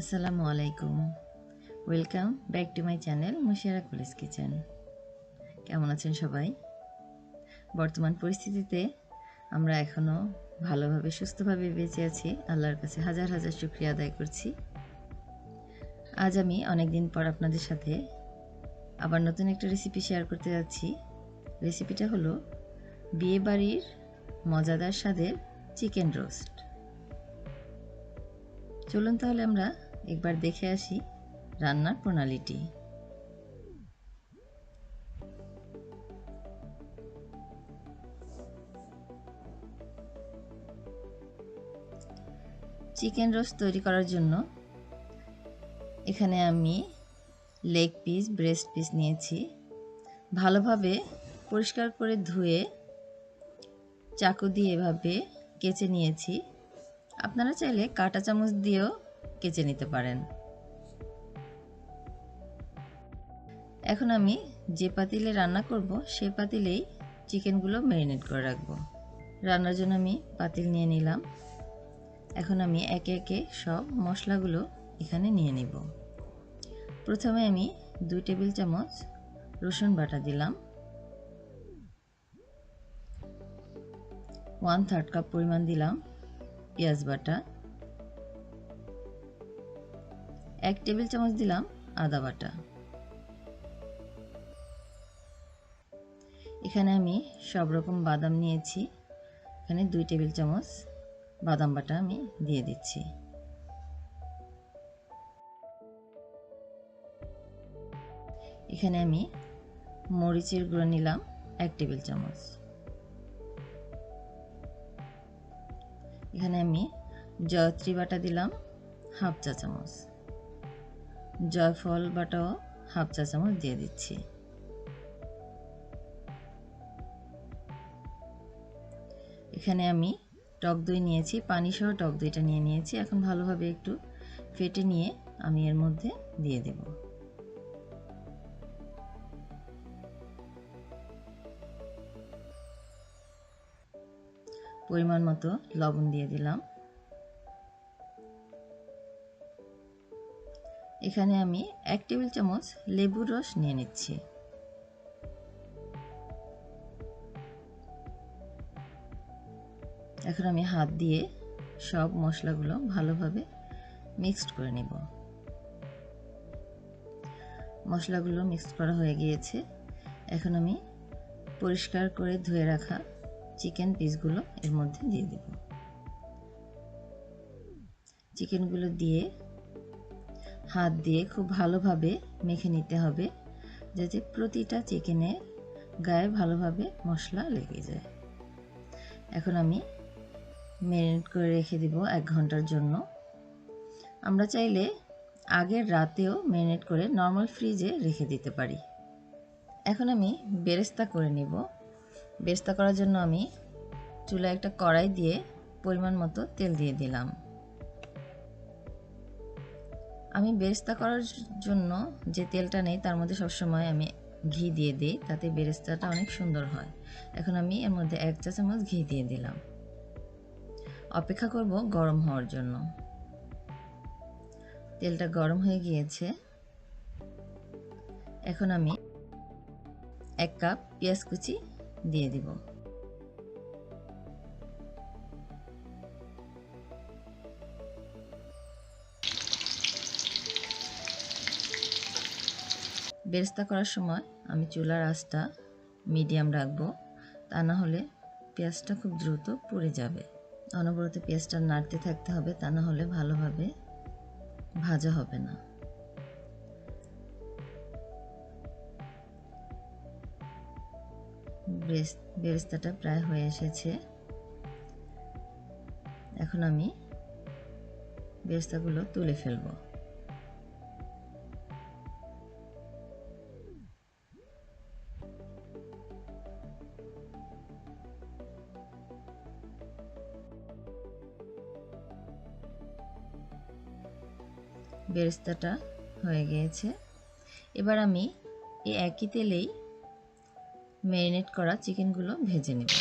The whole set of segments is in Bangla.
আসসালামু আলাইকুম। Welcome back to my channel Mushiyara college kitchen কেমন আছেন সবাই? বর্তমান পরিস্থিতিতে আমরা এখনও ভালোভাবে, সুস্থভাবে বেঁচে আছি। আল্লাহর কাছে হাজার হাজার শুক্রিয়া আদায় করছি। আজ আমি অনেক দিন পর আপনাদের সাথে আবার নতুন একটা রেসিপি শেয়ার করতে যাচ্ছি। রেসিপিটা হলো বিয়েবাড়ির মজাদার স্বাদের চিকেন রোস্ট চলুন তাহলে আমরা একবার দেখে আসি রান্নার প্রণালীটি। চিকেন রোস্ট তৈরি করার জন্য এখানে আমি লেগ পিস, ব্রেস্ট পিস নিয়েছি। ভালোভাবে পরিষ্কার করে ধুয়ে চাকু দিয়ে এভাবে কেচে নিয়েছি। আপনারা চাইলে কাঁটা চামচ দিয়েও কেচে নিতে পারেন। এখন আমি যে পাতিলে রান্না করব, সে পাতিলেই চিকেনগুলো ম্যারিনেট করে রাখব। রান্নার জন্য আমি পাতিল নিয়ে নিলাম। এখন আমি একে একে সব মশলাগুলো এখানে নিয়ে নিব। প্রথমে আমি দুই টেবিল চামচ রসুন বাটা দিলাম। ওয়ান থার্ড কাপ পরিমাণ দিলাম পেঁয়াজ বাটা। এক টেবিল চামচ দিলাম আদা বাটা। এখানে আমি সব রকম বাদাম নিয়েছি। এখানে দুই টেবিল চামচ বাদাম বাটা আমি দিয়ে দিচ্ছি। এখানে আমি মরিচের গুঁড়ো নিলাম এক টেবিল চামচ। এখানে আমি জয়ত্রী বাটা দিলাম হাফ চা চামচ। জয়ফল বাটাও হাফ চা চামচ দিয়ে দিচ্ছি। এখানে আমি টক দই নিয়েছি পানি সহ টক দইটা নিয়ে নিয়েছি। এখন ভালোভাবে একটু ফেটে নিয়ে আমি এর মধ্যে দিয়ে দেব। পরিমাণ মতো লবণ দিয়ে দিলাম। এখানে আমি এক টেবিল চামচ লেবুর রস নিয়ে নিচ্ছি। এখন আমি হাত দিয়ে সব মশলাগুলো ভালোভাবে মিক্সড করে নেব। মশলাগুলো মিক্সড করা হয়ে গিয়েছে। এখন আমি পরিষ্কার করে ধুয়ে রাখা চিকেন পিসগুলো এর মধ্যে দিয়ে দেব। চিকেনগুলো দিয়ে হাত দিয়ে খুব ভালোভাবে মেখে নিতে হবে, যাতে প্রতিটা চিকেনের গায়ে ভালোভাবে মশলা লেগে যায়। এখন আমি ম্যারিনেট করে রেখে দিব এক ঘণ্টার জন্য। আমরা চাইলে আগের রাতেও ম্যারিনেট করে নর্মাল ফ্রিজে রেখে দিতে পারি। এখন আমি বেরেস্তা করে নিব। বেরেস্তা করার জন্য আমি চুলায় একটা কড়াই দিয়ে পরিমাণ মতো তেল দিয়ে দিলাম। আমি বেরেস্তা করার জন্য যে তেলটা নেই, তার মধ্যে সবসময় আমি ঘি দিয়ে দিই, তাতে বেরেস্তাটা অনেক সুন্দর হয়। এখন আমি এর মধ্যে এক চা চামচ ঘি দিয়ে দিলাম। অপেক্ষা করব গরম হওয়ার জন্য। তেলটা গরম হয়ে গিয়েছে। এখন আমি এক কাপ পেঁয়াজ কুচি দিয়ে দিব। বেরেস্তা করার সময় আমি চুলার আঁচটা মিডিয়াম রাখব। তা না হলে পেঁয়াজটা খুব দ্রুত পুড়ে যাবে। অনবরত পেঁয়াজটা নাড়তে থাকতে হবে, তা না হলে ভালোভাবে ভাজা হবে না। বেরেস্তাটা প্রায় হয়ে এসেছে। এখন আমি বেরেস্তাগুলো তুলে ফেলব। বেরেস্তাটা হয়ে গিয়েছে। এবার আমি এই একই তেলেই ম্যারিনেট করা চিকেনগুলো ভেজে নেব।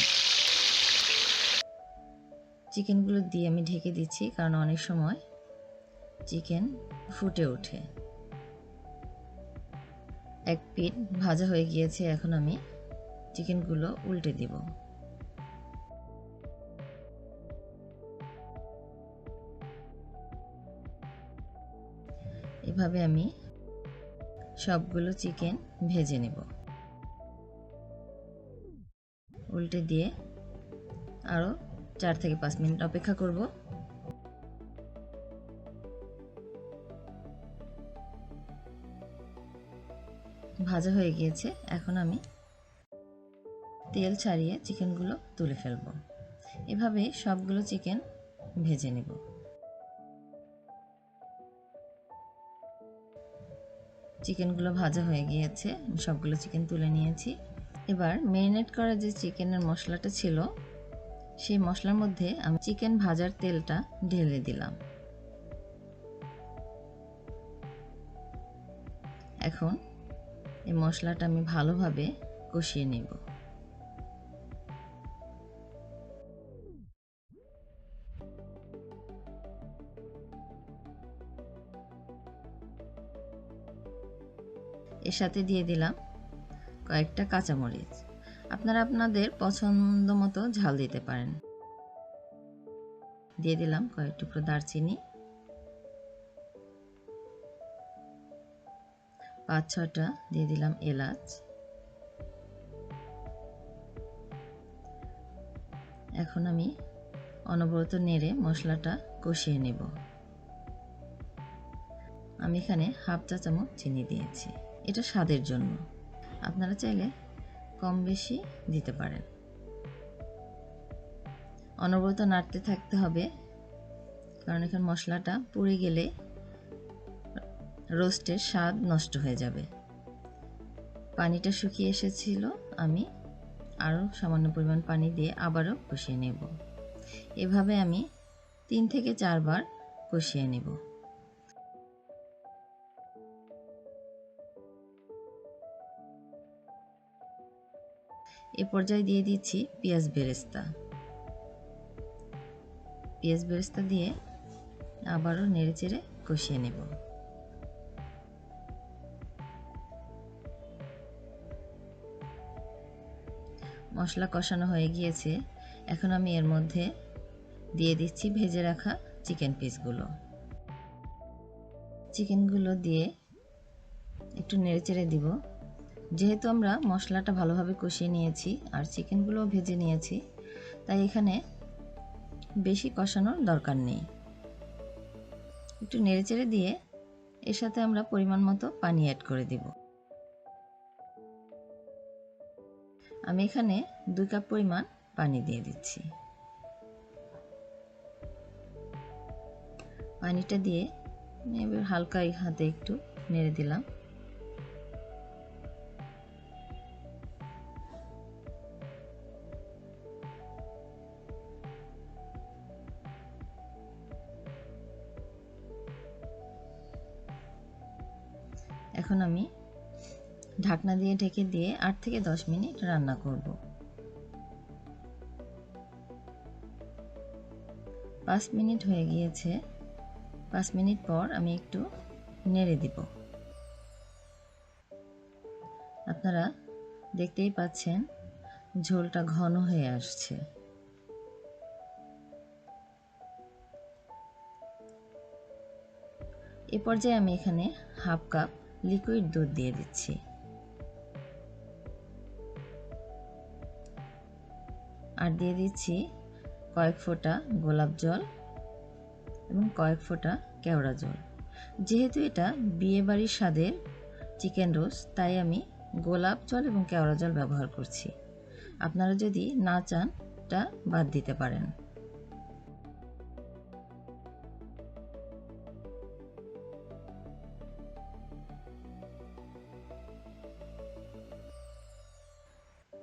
চিকেনগুলো দিয়ে আমি ঢেকে দিচ্ছি কারণ অনেক সময় চিকেন ফুটে ওঠে। এক পিঠ ভাজা হয়ে গিয়েছে, এখন আমি চিকেনগুলো উল্টে দিব। এভাবে আমি সবগুলো চিকেন ভেজে নেব। উল্টে দিয়ে আরও চার থেকে পাঁচ মিনিট অপেক্ষা করব। ভাজা হয়ে গিয়েছে, এখন আমি তেল ছাড়িয়ে চিকেনগুলো তুলে ফেলব। এভাবে সবগুলো চিকেন ভেজে নেব। চিকেনগুলো ভাজা হয়ে গিয়েছে। সবগুলো চিকেন তুলে নিয়েছি। এবার ম্যারিনেট করা যে চিকেনের মশলাটা ছিল, সেই মশলার মধ্যে আমি চিকেন ভাজার তেলটা ঢেলে দিলাম। এখন এই মশলাটা আমি ভালোভাবে কষিয়ে নেব। এর সাথে দিয়ে দিলাম কয়েকটা কাঁচামরিচ। আপনারা আপনাদের পছন্দ মতো ঝাল দিতে পারেন। দিয়ে দিলাম কয়েক টুকরো দারচিনি। পাঁচ ছটা দিয়ে দিলাম এলাচ। এখন আমি অনবরত নেড়ে মশলাটা কষিয়ে নেব। আমি এখানে হাফ চা চামচ চিনি দিয়েছি। এটা স্বাদের জন্য। আপনারা চাইলে কম বেশি দিতে পারেন। অনবরত নাড়তে থাকতে হবে, কারণ এখানে মশলাটা পুড়ে গেলে রোস্টের স্বাদ নষ্ট হয়ে যাবে। পানিটা শুকিয়ে এসেছিল, আমি আরও সামান্য পরিমাণ পানি দিয়ে আবারও কষিয়ে নেব। এভাবে আমি তিন থেকে চারবার কষিয়ে নেব। এ পর্যায়ে দিয়ে দিচ্ছি পেঁয়াজ বেরেস্তা। পেঁয়াজ বেরেস্তা দিয়ে আবারও নেড়ে চেড়ে কষিয়ে নেব। মশলা কষানো হয়ে গিয়েছে। এখন আমি এর মধ্যে দিয়ে দিচ্ছি ভেজে রাখা চিকেন পিসগুলো। চিকেনগুলো দিয়ে একটু নেড়ে চেড়ে দিব। যেহেতু আমরা মশলাটা ভালোভাবে কষিয়ে নিয়েছি আর চিকেনগুলোও ভেজে নিয়েছি, তাই এখানে বেশি কষানোর দরকার নেই। একটু নেড়েচেড়ে দিয়ে এর সাথে আমরা পরিমাণ মতো পানি অ্যাড করে দিব। আমি এখানে দুই কাপ পরিমাণ পানি দিয়ে দিচ্ছি। পানিটা দিয়ে এবার হালকা হাতে একটু নেড়ে দিলাম। আমি ঢাকনা দিয়ে ঢেকে দিয়ে আট থেকে দশ মিনিট রান্না করব। পাঁচ মিনিট হয়ে গিয়েছে। পাঁচ মিনিট পর আমি একটু নেড়ে দিব। আপনারা দেখতেই পাচ্ছেন ঝোলটা ঘন হয়ে আসছে। এ পর্যায়ে আমি এখানে হাফ কাপ লিকুইড দুধ দিয়ে দিচ্ছি। আর দিয়ে দিচ্ছি কয়েক ফোঁটা গোলাপ জল এবং কয়েক ফোঁটা কেওড়া জল। যেহেতু এটা বিয়েবাড়ির স্বাদের চিকেন রোস্ট, তাই আমি গোলাপ জল এবং কেওড়া জল ব্যবহার করছি। আপনারা যদি না চান তা বাদ দিতে পারেন।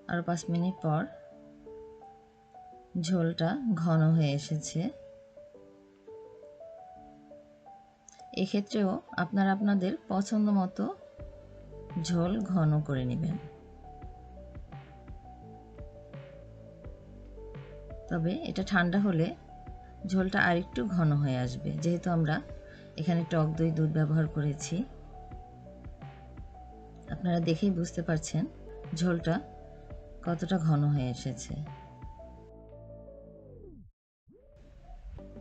আর পাঁচ মিনিট পর ঝোলটা ঘন হয়ে এসেছে। এক্ষেত্রেও আপনারা আপনাদের পছন্দ মতো ঝোল ঘন করে নেবেন। তবে এটা ঠান্ডা হলে ঝোলটা আরেকটু ঘন হয়ে আসবে। যেহেতু আমরা এখানে টক দই, দুধ ব্যবহার করেছি। আপনারা দেখেই বুঝতে পারছেন ঝোলটা কতটা ঘন হয়ে এসেছে।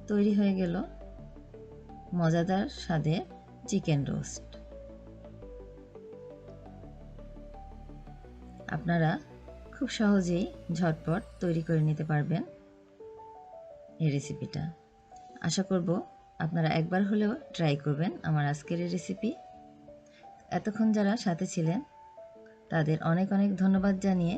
তৈরি হয়ে গেল মজাদার স্বাদে চিকেন রোস্ট। আপনারা খুব সহজেই ঝটপট তৈরি করে নিতে পারবেন এই রেসিপিটা। আশা করব আপনারা একবার হলেও ট্রাই করবেন আমার আজকের এই রেসিপি। এতক্ষণ যারা সাথে ছিলেন, তাদের অনেক অনেক ধন্যবাদ জানিয়ে